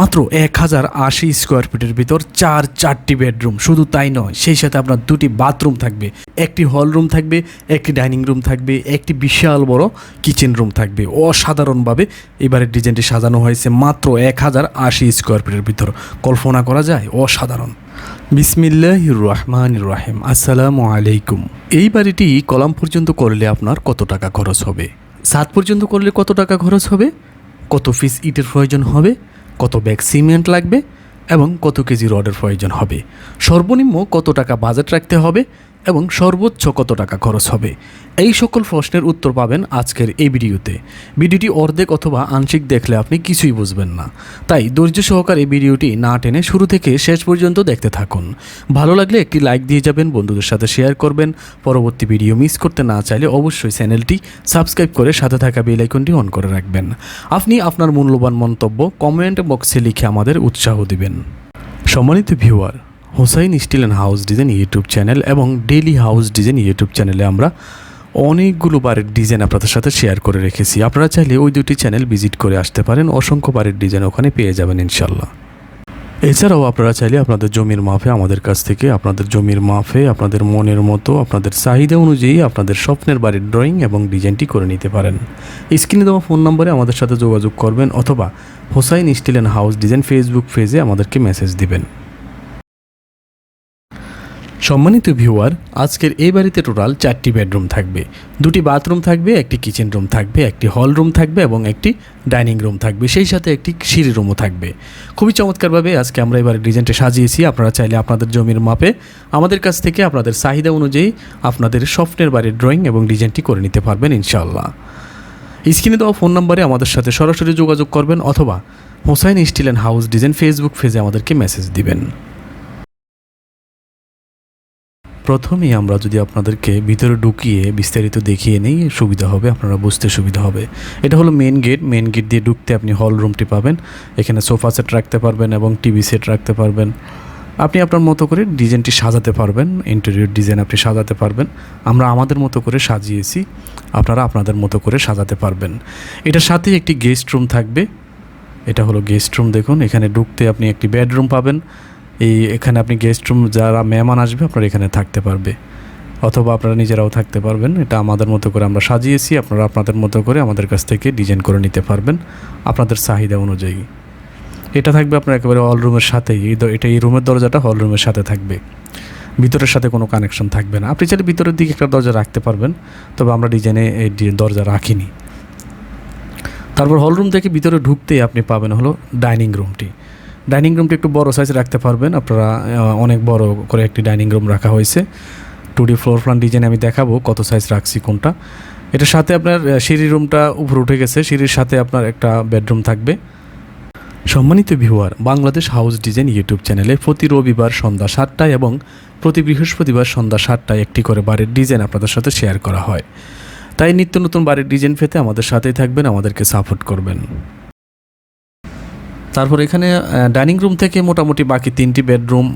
মাত্র এক হাজার আশি স্কোয়ার ফিটের ভিতর চার চারটি বেডরুম শুধু তাই নয়, সেই সাথে আপনার দুটি বাথরুম থাকবে। একটি হল রুম থাকবে, একটি ডাইনিং রুম থাকবে, একটি বিশাল বড় কিচেন রুম থাকবে। অসাধারণভাবে এবারের ডিজাইনটি সাজানো হয়েছে মাত্র এক হাজার আশি স্কোয়ার ফিটের ভিতর। কল্পনা করা যায়, অসাধারণ। বিসমিল্লাহ রহমান রাহিম আসসালামু আলাইকুম এই বাড়িটি কলাম পর্যন্ত করলে আপনার কত টাকা খরচ হবে? সাত পর্যন্ত করলে কত টাকা খরচ হবে? কত পিস ইটের প্রয়োজন হবে? কত ব্যাগ সিমেন্ট লাগবে এবং কত কেজি রডের প্রয়োজন হবে? সর্বনিম্ন কত টাকা বাজেট রাখতে হবে? এবং সর্বোচ্চ কত টাকা খরচ হবে? এই সকল প্রশ্নের উত্তর পাবেন আজকের এই ভিডিওতে। ভিডিওটি অর্ধেক অথবা আংশিক দেখলে আপনি কিছুই বুঝবেন না। তাই ধৈর্য সহকারে ভিডিওটি না টেনে শুরু থেকে শেষ পর্যন্ত দেখতে থাকুন। ভালো লাগলে একটি লাইক দিয়ে যাবেন, বন্ধুদের সাথে শেয়ার করবেন। পরবর্তী ভিডিও মিস করতে না চাইলে অবশ্যই চ্যানেলটি সাবস্ক্রাইব করে সাথে থাকা বেল আইকনটি অন করে রাখবেন। আপনি আপনার মূল্যবান মন্তব্য কমেন্ট বক্সে লিখে আমাদের উৎসাহ দিবেন। সম্মানিত viewer Hossain steel and house design YouTube channel এবং ডেলি হাউস ডিজাইন ইউটিউব চ্যানেলে আমরা অনেকগুলো বারের ডিজাইন আপনাদের সাথে শেয়ার করে রেখেছি। আপনারা চাইলে ওই দুটি চ্যানেল ভিজিট করে আসতে পারেন। অসংখ্য বারের ডিজাইন ওখানে পেয়ে যাবেন ইনশাল্লাহ এছাড়াও আপনারা চাইলে আপনাদের জমির মাফে আমাদের কাছ থেকে আপনাদের জমির মাফে আপনাদের মনের মতো, আপনাদের চাহিদা অনুযায়ী আপনাদের স্বপ্নের বাড়ির ড্রয়িং এবং ডিজাইনটি করে নিতে পারেন। স্ক্রিনে দেওয়া ফোন নম্বরে আমাদের সাথে যোগাযোগ করবেন অথবা Hossain steel and house design Facebook পেজে আমাদেরকে মেসেজ দিবেন। সম্মানিত ভিউয়ার, আজকের এই বাড়িতে টোটাল চারটি বেডরুম থাকবে। দুটি বাথরুম থাকবে, একটি কিচেন রুম থাকবে, একটি হল রুম থাকবে এবং একটি ডাইনিং রুম থাকবে। সেই সাথে একটি সিঁড়ি রুমও থাকবে। খুবই চমৎকারভাবে আজকে আমরা এবার ডিজাইনটা সাজিয়েছি। আপনারা চাইলে আপনাদের জমির মাপে আমাদের কাছ থেকে আপনাদের চাহিদা অনুযায়ী আপনাদের স্বপ্নের বাড়ির ড্রয়িং এবং ডিজাইনটি করে নিতে পারবেন ইনশাআল্লাহ। স্ক্রিনে দেওয়া ফোন নম্বরে আমাদের সাথে সরাসরি যোগাযোগ করবেন অথবা Hossain steel and house design Facebook পেজে আমাদেরকে মেসেজ দিবেন। প্রথমেই আমরা যদি আপনাদেরকে ভিতরে ঢুকিয়ে বিস্তারিত দেখিয়ে নেই, সুবিধা হবে, আপনারা বুঝতে সুবিধা হবে। এটা হলো মেন গেট মেন গেট দিয়ে ঢুকতে আপনি হল রুমটি পাবেন। এখানে সোফা সেট রাখতে পারবেন এবং টিভি সেট রাখতে পারবেন। আপনি আপনার মতো করে ডিজাইনটি সাজাতে পারবেন ইন্টেরিয়র ডিজাইন আপনি সাজাতে পারবেন। আমরা আমাদের মতো করে সাজিয়েছি, আপনারা আপনাদের মতো করে সাজাতে পারবেন। এটার সাথে একটি গেস্ট রুম থাকবে। এটা হলো গেস্ট রুম দেখুন, এখানে ঢুকতে আপনি একটি বেডরুম পাবেন। এই এখানে আপনি গেস্ট রুম যারা মেহমান আসবে আপনারা এখানে থাকতে পারবে। অথবা আপনারা নিজেরাও থাকতে পারবেন। এটা আমাদের মতো করে আমরা সাজিয়েছি। আপনারা আপনাদের মতো করে আমাদের কাছ থেকে ডিজাইন করে নিতে পারবেন আপনাদের চাহিদা অনুযায়ী। এটা থাকবে আপনার একেবারে হল রুমের সাথেই। এই এটা এই রুমের দরজাটা হল রুমের সাথে থাকবে। ভিতরের সাথে কোনো কানেকশন থাকবে না। আপনি চাইলে ভিতরের দিকে একটা দরজা রাখতে পারবেন। তবে আমরা ডিজাইনে এই দরজা রাখিনি। তারপর হল রুম থেকে ভিতরে ঢুকতেই আপনি পাবেন হলো ডাইনিং রুমটি ডাইনিং রুমটা একটু বড় সাইজ রাখতে পারবেন। আপনারা অনেক বড় করে একটি ডাইনিং রুম রাখা হয়েছে। Two D floor plan design আমি দেখাবো কত সাইজ রাখছি, কোনটা। এটার সাথে আপনার সিঁড়ি রুমটা উপরে উঠে গেছে। সিঁড়ির সাথে আপনার একটা বেডরুম থাকবে। সম্মানিত viewer Bangladesh house design YouTube চ্যানেলে প্রতি রবিবার সন্ধ্যা সাতটায় এবং প্রতি বৃহস্পতিবার সন্ধ্যা সাতটায় একটি করে বাড়ির ডিজাইন আপনাদের সাথে শেয়ার করা হয়। তাই নিত্য নতুন বাড়ির ডিজাইন পেতে আমাদের সাথেই থাকবেন, আমাদেরকে সাপোর্ট করবেন। তারপর এখানে ডাইনিং রুম থেকে মোটামুটি বাকি তিনটি বেডরুম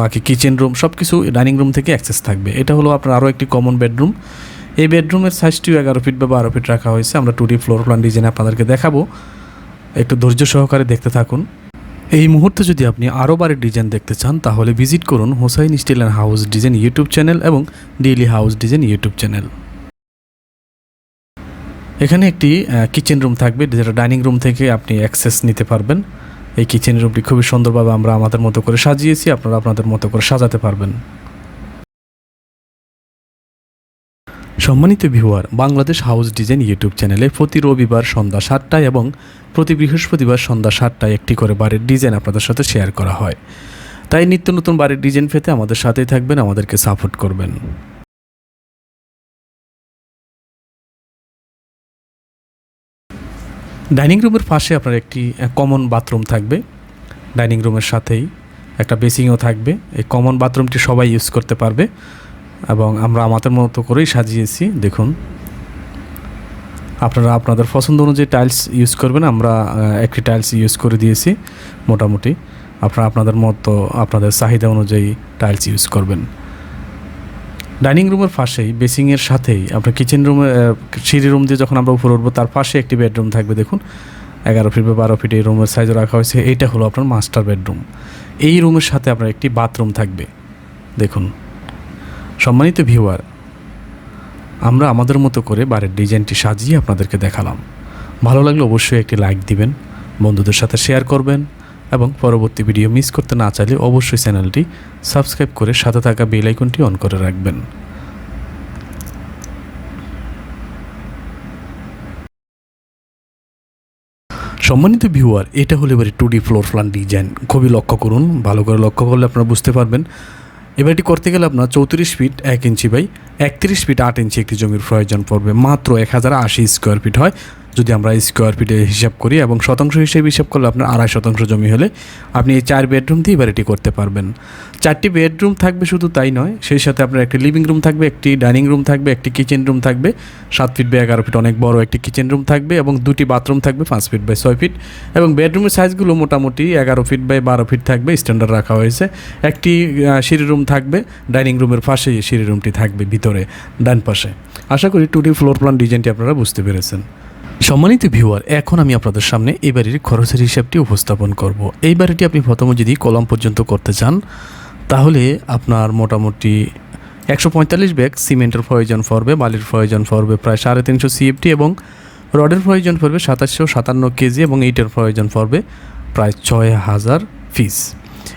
বাকি কিচেন রুম সব কিছু ডাইনিং রুম থেকে অ্যাক্সেস থাকবে। এটা হলো আপনার আরও একটি কমন বেডরুম। এই বেডরুমের সাইজটিও এগারো ফিট বা বারো ফিট রাখা হয়েছে। আমরা two D floor plan design আপনাদেরকে দেখাবো। একটু ধৈর্য সহকারে দেখতে থাকুন। এই মুহূর্তে যদি আপনি আরও বারের ডিজাইন দেখতে চান, তাহলে ভিজিট করুন Hossain steel and house design YouTube channel এবং daily house design YouTube channel. এখানে একটি কিচেন রুম থাকবে, যেটা ডাইনিং রুম থেকে আপনি অ্যাক্সেস নিতে পারবেন। এই কিচেন রুমটি খুবই সুন্দরভাবে আমরা আমাদের মতো করে সাজিয়েছি, আপনারা আপনাদের মতো করে সাজাতে পারবেন। সম্মানিত viewer, Bangladesh house design YouTube চ্যানেলে প্রতি রবিবার সন্ধ্যা সাতটায় এবং প্রতি বৃহস্পতিবার সন্ধ্যা সাতটায় একটি করে বাড়ির ডিজাইন আপনাদের সাথে শেয়ার করা হয়। তাই নিত্য নতুন বাড়ির ডিজাইন পেতে আমাদের সাথেই থাকবেন, আমাদেরকে সাপোর্ট করবেন। ডাইনিং রুমের পাশে আপনার একটি কমন বাথরুম থাকবে। ডাইনিং রুমের সাথেই একটা বেসিংও থাকবে। এই কমন বাথরুমটি সবাই ইউজ করতে পারবে এবং আমরা আমাদের মতো করেই সাজিয়েছি। দেখুন, আপনারা আপনাদের পছন্দ অনুযায়ী টাইলস ইউজ করবেন। আমরা একটি টাইলস ইউজ করে দিয়েছি মোটামুটি। আপনারা আপনাদের মতো আপনাদের চাহিদা অনুযায়ী টাইলস ইউজ করবেন। ডাইনিং রুমের পাশেই, বেসিংয়ের সাথেই আপনার কিচেন রুমে সিঁড়ি রুম দিয়ে যখন আমরা উপরে উঠবো, তার পাশে একটি বেডরুম থাকবে, দেখুন। এগারো ফিট বা বারো ফিট এই রুমের সাইজ রাখা হয়েছে। এইটা হলো আপনার মাস্টার বেডরুম এই রুমের সাথে আপনার একটি বাথরুম থাকবে। দেখুন। সম্মানিত ভিউয়ার আমরা আমাদের মতো করে বাড়ির ডিজাইনটি সাজিয়ে আপনাদেরকে দেখালাম। ভালো লাগলে অবশ্যই একটি লাইক দিবেন, বন্ধুদের সাথে শেয়ার করবেন। এবং পরবর্তী ভিডিও মিস করতে না চাইলে অবশ্যই চ্যানেলটি সাবস্ক্রাইব করে সাথে থাকা বেল আইকনটি অন করে রাখবেন। সম্মানিত ভিউয়ার, এটা হলো এবারে two D floor plan design খুবই লক্ষ্য করুন, ভালো করে লক্ষ্য করলে আপনারা বুঝতে পারবেন। এবার এটি করতে গেলে আপনার চৌত্রিশ ফিট এক ইঞ্চি বাই একত্রিশ ফিট আট ইঞ্চি একটি জমির প্রয়োজন পড়বে। মাত্র এক হাজার আশি স্কোয়ার ফিট হয়। যদি আমরা স্কোয়ার ফিটে হিসাব করি এবং শতাংশ হিসেবে হিসাব করলে আপনার আড়াই শতাংশ জমি হলে আপনি এই চার বেডরুম দিয়ে এটি করতে পারবেন। চারটি বেডরুম থাকবে শুধু তাই নয়, সেই সাথে আপনার একটি লিভিং রুম থাকবে, একটি ডাইনিং রুম থাকবে, একটি কিচেন রুম থাকবে, সাত ফিট বাই এগারো ফিট অনেক বড় একটি কিচেন রুম থাকবে এবং দুটি বাথরুম থাকবে পাঁচ ফিট বাই ছয় ফিট এবং বেডরুমের সাইজগুলো মোটামুটি এগারো ফিট বাই বারো ফিট থাকবে স্ট্যান্ডার্ড রাখা হয়েছে। একটি সিঁড়ি রুম থাকবে ডাইনিং রুমের পাশেই সিঁড়ি রুমটি থাকবে ভিতরে, ডান পাশে। আশা করি টু ডি ফ্লোর প্ল্যান ডিজাইনটি আপনারা বুঝতে পেরেছেন। সম্মানিত ভিউয়ার এখন আমি আপনাদের সামনে এই বাড়ির খরচের হিসাবটি উপস্থাপন করব। এই বাড়িটি আপনি প্রথমে যদি কলম পর্যন্ত করতে চান, তাহলে আপনার মোটামুটি একশো পঁয়তাল্লিশ ব্যাগ সিমেন্টের প্রয়োজন পড়বে, বালির প্রয়োজন পড়বে প্রায় সাড়ে তিনশো সিএফটি এবং রডের প্রয়োজন পড়বে সাতাশশো সাতান্ন কেজি এবং ইটের প্রয়োজন পড়বে প্রায় ছয় হাজার পিস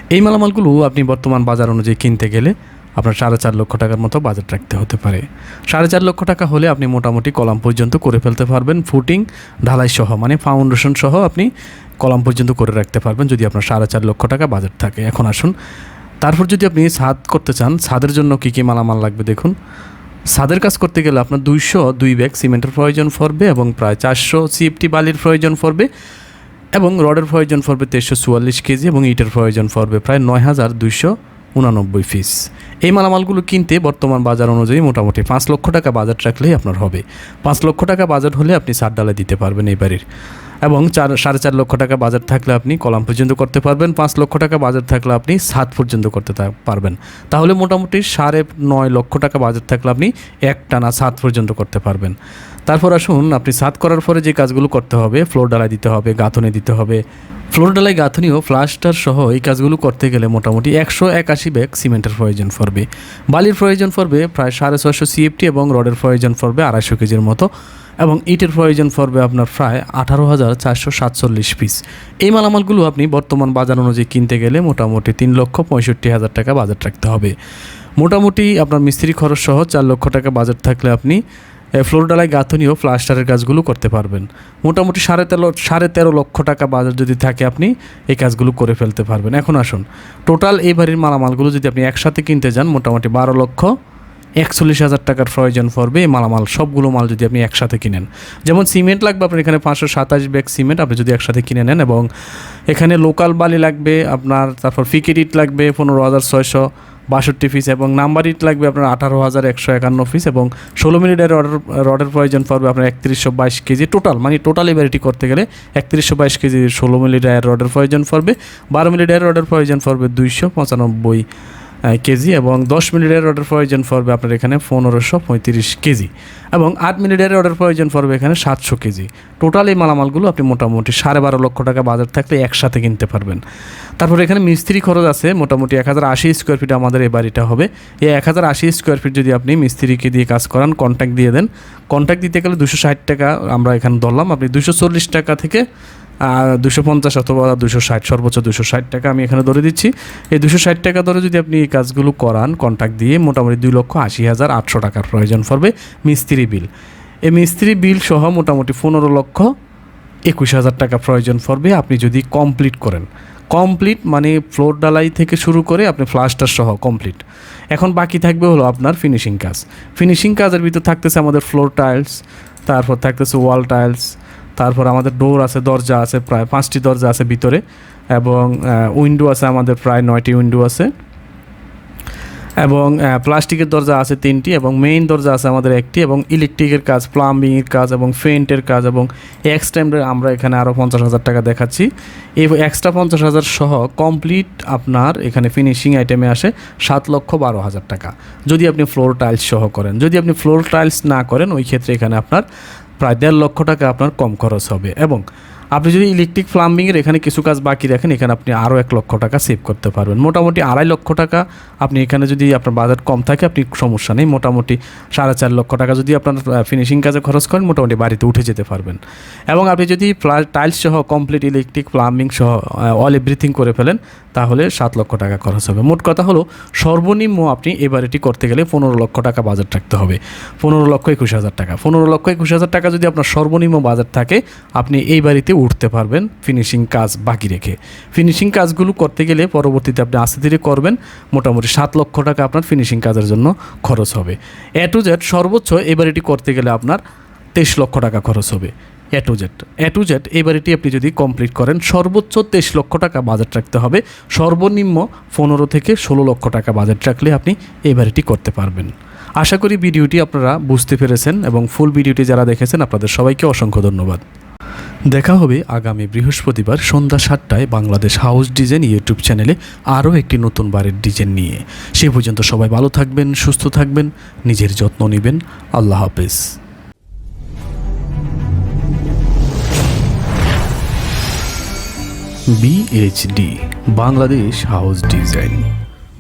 এই মালামালগুলো আপনি বর্তমান বাজার অনুযায়ী কিনতে গেলে আপনার সাড়ে চার লক্ষ টাকার মতো বাজেট রাখতে হতে পারে। সাড়ে চার লক্ষ টাকা হলে আপনি মোটামুটি কলাম পর্যন্ত করে ফেলতে পারবেন। ফুটিং ঢালাই সহ মানে ফাউন্ডেশন সহ আপনি কলাম পর্যন্ত করে রাখতে পারবেন যদি আপনার সাড়ে চার লক্ষ টাকা বাজেট থাকে। এখন আসুন, তারপর যদি আপনি ছাদ করতে চান, ছাদের জন্য কী কী মালামাল লাগবে দেখুন। ছাদের কাজ করতে গেলে আপনার দুইশো দুই ব্যাগ সিমেন্টের প্রয়োজন পড়বে এবং প্রায় চারশো সিএফটি বালির প্রয়োজন পড়বে এবং রডের প্রয়োজন পড়বে তেইশশো চুয়াল্লিশ কেজি এবং ইটের প্রয়োজন পড়বে প্রায় নয় হাজার দুইশো উনানব্বই পিস এই মালামালগুলো কিনতে বর্তমান বাজার অনুযায়ী মোটামুটি পাঁচ লক্ষ টাকা বাজেট রাখলেই আপনার হবে। পাঁচ লক্ষ টাকা বাজেট হলে আপনি সার ডালে দিতে পারবেন এই বাড়ির। এবং চার, সাড়ে চার লক্ষ টাকা বাজার থাকলে আপনি কলাম পর্যন্ত করতে পারবেন। পাঁচ লক্ষ টাকা বাজার থাকলে আপনি সাত পর্যন্ত করতে পারবেন। তাহলে মোটামুটি সাড়ে নয় লক্ষ টাকা বাজার থাকলে আপনি এক টানা সাত পর্যন্ত করতে পারবেন। তারপর আসুন, আপনি সাত করার পরে যে কাজগুলো করতে হবে ফ্লোর ডালাই দিতে হবে, গাঁথনি দিতে হবে। ফ্লোর ডালাই গাঁথনি ও প্লাস্টার সহ এই কাজগুলো করতে গেলে মোটামুটি একশো একাশি ব্যাগ সিমেন্টের প্রয়োজন পড়বে। বালির প্রয়োজন পড়বে প্রায় সাড়ে ছয়শো সিএফটি এবং রডের প্রয়োজন পড়বে আড়াইশো কেজির মতো এবং ইটের প্রয়োজন পড়বে আপনার প্রায় আঠারো হাজার চারশো সাতচল্লিশ পিস এই মালামালগুলো আপনি বর্তমান বাজার অনুযায়ী কিনতে গেলে মোটামুটি তিন লক্ষ পঁয়ষট্টি হাজার টাকা বাজেট রাখতে হবে। মোটামুটি আপনার মিস্ত্রি খরচ সহ চার লক্ষ টাকা বাজেট থাকলে আপনি ফ্লোর ডালাই গাঁথনি ও প্লাস্টারের কাজগুলো করতে পারবেন। মোটামুটি সাড়ে তেরো সাড়ে তেরো লক্ষ টাকা বাজার যদি থাকে আপনি, এই কাজগুলো করে ফেলতে পারবেন। এখন আসুন, টোটাল এই বাড়ির মালামালগুলো যদি আপনি একসাথে কিনতে যান, মোটামুটি বারো লক্ষ একচল্লিশ হাজার টাকার প্রয়োজন পড়বে এই মালামাল, সবগুলো মাল যদি আপনি একসাথে কিনেন। যেমন সিমেন্ট লাগবে, আপনার এখানে পাঁচশো সাতাশ ব্যাগ সিমেন্ট আপনি যদি একসাথে কিনে নেন এবং এখানে লোকাল বালি লাগবে, আপনার তারপর ফিকেট ইট লাগবে, পনেরো হাজার ছয়শো বাষট্টি পিস এবং নাম্বার ইট লাগবে আপনার আঠারো হাজার একশো একান্ন পিস এবং ষোলো মিনিটের অর্ডার রডের প্রয়োজন পড়বে আপনার একত্রিশশো বাইশ কেজি টোটাল মানে টোটাল এবারিটি করতে গেলে একত্রিশশো বাইশ কেজি ষোলো মিলিটার রডের প্রয়োজন পড়বে, বারো মিলিটার রডের প্রয়োজন পড়বে দুইশো পঁচানব্বই। কেজি এবং দশ মিনিটের অর্ডার প্রয়োজন পড়বে আপনার এখানে পনেরোশো পঁয়ত্রিশ কেজি এবং আট মিনিটের অর্ডার প্রয়োজন পড়বে এখানে সাতশো কেজি। টোটাল এই মালামালগুলো আপনি মোটামুটি সাড়ে বারো লক্ষ টাকা বাজার থাকলে একসাথে কিনতে পারবেন। তারপর এখানে মিস্ত্রি খরচ আছে, মোটামুটি এক হাজার আশি স্কোয়ার ফিট আমাদের এই বাড়িটা হবে। এই এক হাজার আশি স্কোয়ার ফিট যদি আপনি মিস্ত্রিকে দিয়ে কাজ করান কন্ট্যাক্ট দিয়ে দেন। কন্ট্যাক্ট দিতে গেলে দুশো ষাট টাকা আমরা এখানে ধরলাম। আপনি দুশো চল্লিশ টাকা থেকে দুশো পঞ্চাশ অথবা দুশো ষাট, সর্বোচ্চ দুশো ষাট টাকা আমি এখানে ধরে দিচ্ছি। এই দুশো ষাট টাকা ধরে যদি আপনি এই কাজগুলো করান কন্ট্যাক্ট দিয়ে মোটামুটি দুই লক্ষ আশি হাজার আটশো টাকার প্রয়োজন পড়বে মিস্ত্রি বিল। এই মিস্ত্রি বিল সহ মোটামুটি পনেরো লক্ষ একুশ হাজার টাকা প্রয়োজন পড়বে, আপনি যদি কমপ্লিট করেন। কমপ্লিট মানে ফ্লোর ডালাই থেকে শুরু করে আপনি ফ্লাস্টার সহ কমপ্লিট এখন বাকি থাকবে হলো আপনার ফিনিশিং কাজ। ফিনিশিং কাজের ভিতর থাকতেছে আমাদের ফ্লোর টাইলস তারপর থাকতেছে ওয়াল টাইলস তারপর আমাদের ডোর আছে, দরজা আছে, প্রায় পাঁচটি দরজা আছে ভিতরে এবং উইন্ডো আছে আমাদের প্রায় নয়টি উইন্ডো আছে। এবং প্লাস্টিকের দরজা আছে তিনটি এবং মেইন দরজা আছে আমাদের একটি এবং ইলেকট্রিকের কাজ প্লাম্বিংয়ের কাজ এবং ফেন্টের কাজ এবং এক্সট্রা আমরা এখানে আরও পঞ্চাশ হাজার টাকা দেখাচ্ছি। এই এক্সট্রা পঞ্চাশ হাজার সহ কমপ্লিট আপনার এখানে ফিনিশিং আইটেমে আসে সাত লক্ষ বারো হাজার টাকা। যদি আপনি ফ্লোর টাইলস সহ করেন, যদি আপনি ফ্লোর টাইলস না করেন, ওই ক্ষেত্রে এখানে আপনার প্রায় দেড় লক্ষ টাকা আপনার কম খরচ হবে এবং আপনি যদি ইলেকট্রিক প্লাম্বিংয়ের এখানে কিছু কাজ বাকি রাখেন, এখানে আপনি আরও এক লক্ষ টাকা সেভ করতে পারবেন। মোটামুটি আড়াই লক্ষ টাকা আপনি এখানে যদি আপনার বাজেট কম থাকে, আপনি সমস্যা নেই। মোটামুটি সাড়ে চার লক্ষ টাকা যদি আপনার ফিনিশিং কাজে খরচ করেন, মোটামুটি বাড়িতে উঠে যেতে পারবেন। এবং আপনি যদি টাইলস সহ কমপ্লিট ইলেকট্রিক প্লাম্বিং সহ অল এভরিথিং করে ফেলেন, তাহলে সাত লক্ষ টাকা খরচ হবে। মোট কথা হলো, সর্বনিম্ন আপনি এবার এটি করতে গেলে পনেরো লক্ষ টাকা বাজেট রাখতে হবে। পনেরো লক্ষ একুশ হাজার টাকা। পনেরো লক্ষ একুশ হাজার টাকা যদি আপনার সর্বনিম্ন বাজেট থাকে, আপনি এই বাড়িতে উঠতে পারবেন ফিনিশিং কাজ বাকি রেখে। ফিনিশিং কাজগুলো করতে গেলে পরবর্তীতে আপনি আস্তে ধীরে করবেন, মোটামুটি সাত লক্ষ টাকা আপনার ফিনিশিং কাজের জন্য খরচ হবে। এ টু জেড সর্বোচ্চ এবার এটি করতে গেলে আপনার তেইশ লক্ষ টাকা খরচ হবে। A to Z A to Z এবার এটি আপনি যদি কমপ্লিট করেন, সর্বোচ্চ তেইশ লক্ষ টাকা বাজেট রাখতে হবে। সর্বনিম্ন পনেরো থেকে ষোলো লক্ষ টাকা বাজেট রাখলে আপনি এই এটি করতে পারবেন। আশা করি ভিডিওটি আপনারা বুঝতে পেরেছেন এবং ফুল ভিডিওটি যারা দেখেছেন, আপনাদের সবাইকে অসংখ্য ধন্যবাদ। দেখা হবে আগামী বৃহস্পতিবার সন্ধ্যা সাতটায় বাংলাদেশ হাউস ডিজাইন ইউটিউব চ্যানেলে আরও একটি নতুন বাড়ির ডিজাইন নিয়ে। সে পর্যন্ত সবাই ভালো থাকবেন, সুস্থ থাকবেন, নিজের যত্ন নেবেন। আল্লাহ হাফেজ। BHD Bangladesh house design.